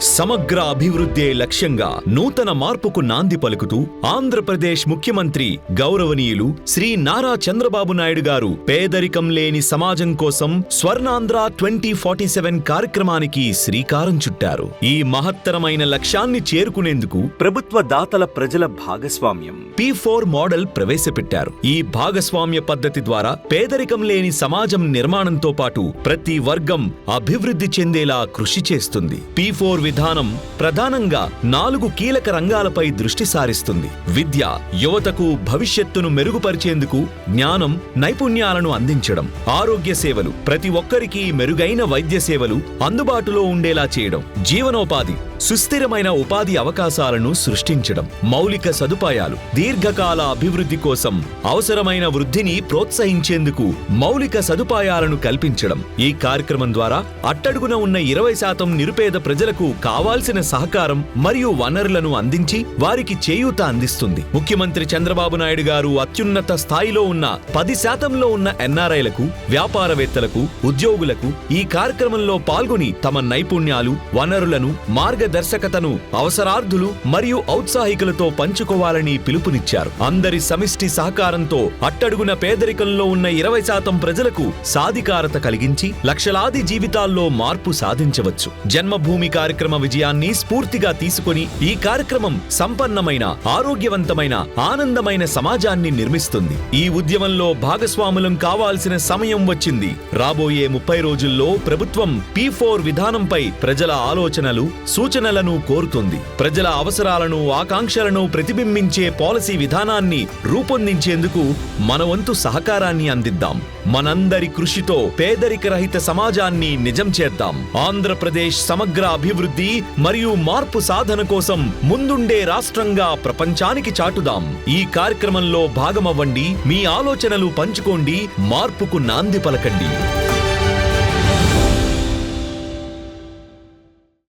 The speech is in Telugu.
సమగ్ర అభివృద్ధే లక్ష్యంగా నూతన మార్పుకు నాంది పలుకుతూ ఆంధ్రప్రదేశ్ ముఖ్యమంత్రి గౌరవనీయులు శ్రీ నారా చంద్రబాబు నాయుడు గారు పేదరికం లేని సమాజం కోసం స్వర్ణాంధ్ర ట్వంటీ ఫార్టీ సెవెన్ కార్యక్రమానికి శ్రీకారం చుట్టారు. ఈ మహత్తరమైన లక్ష్యాన్ని చేరుకునేందుకు ప్రభుత్వ దాతల ప్రజల భాగస్వామ్యం పి ఫోర్ మోడల్ ప్రవేశపెట్టారు. ఈ భాగస్వామ్య పద్ధతి ద్వారా పేదరికం లేని సమాజం నిర్మాణంతో పాటు ప్రతి వర్గం అభివృద్ధి చెందేలా కృషి చేస్తుంది. పి ఫోర్ విధానం ప్రధానంగా నాలుగు కీలక రంగాలపై దృష్టి సారిస్తుంది. విద్య యువతకు భవిష్యత్తును మెరుగుపరిచేందుకు జ్ఞానం నైపుణ్యాలను అందించడం. ఆరోగ్య సేవలు ప్రతి ఒక్కరికి మెరుగైన వైద్య సేవలు అందుబాటులో ఉండేలా చేయడం. జీవనోపాధి సుస్థిరమైన ఉపాధి అవకాశాలను సృష్టించడం. మౌలిక సదుపాయాలు దీర్ఘకాల అభివృద్ధి కోసం అవసరమైన వృద్ధిని ప్రోత్సహించేందుకు మౌలిక సదుపాయాలను కల్పించడం. ఈ కార్యక్రమం ద్వారా అట్టడుగున ఉన్న ఇరవై శాతం నిరుపేద ప్రజలకు కావాల్సిన సహకారం మరియు వనరులను అందించి వారికి చేయూత అందిస్తుంది. ముఖ్యమంత్రి చంద్రబాబు నాయుడు గారు అత్యున్నత స్థాయిలో ఉన్న పది శాతంలో ఉన్న ఎన్ఆర్ఐలకు వ్యాపారవేత్తలకు ఉద్యోగులకు ఈ కార్యక్రమంలో పాల్గొని తమ నైపుణ్యాలు వనరులను మార్గదర్శకతను అవసరార్థులు మరియు ఔత్సాహికులతో పంచుకోవాలని పిలుపునిచ్చారు. అందరి సమిష్టి సహకారంతో అట్టడుగున పేదరికంలో ఉన్న ఇరవై శాతం ప్రజలకు సాధికారత కలిగించి లక్షలాది జీవితాల్లో మార్పు సాధించవచ్చు. జన్మభూమి కార్యక్రమ విజయాన్ని స్ఫూర్తిగా తీసుకొని ఈ కార్యక్రమం సంపన్నమైన ఆరోగ్యవంతమైన ఆనందమైన సమాజాన్ని నిర్మిస్తుంది. ఈ ఉద్యమంలో భాగస్వాములం కావాల్సిన సమయం వచ్చింది. రాబోయే ముప్పై రోజుల్లో ప్రభుత్వం పి ఫోర్ విధానంపై ప్రజల ఆలోచనలు సూచనలను కోరుతుంది. ప్రజల అవసరాలను ఆకాంక్షలను ప్రతిబింబించే పాలసీ విధానాన్ని రూపొందించేందుకు మన వంతు సహకారాన్ని అందిద్దాం. మనందరి కృషితో పేదరిక రహిత సమాజాన్ని నిజం చేద్దాం. ఆంధ్రప్రదేశ్ సమగ్ర అభివృద్ధి అభివృద్ధి మరియు మార్పు సాధన కోసం ముందుండే రాష్ట్రంగా ప్రపంచానికి చాటుదాం. ఈ కార్యక్రమంలో భాగమవ్వండి మీ ఆలోచనలు పంచుకోండి మార్పుకు నాంది పలకండి.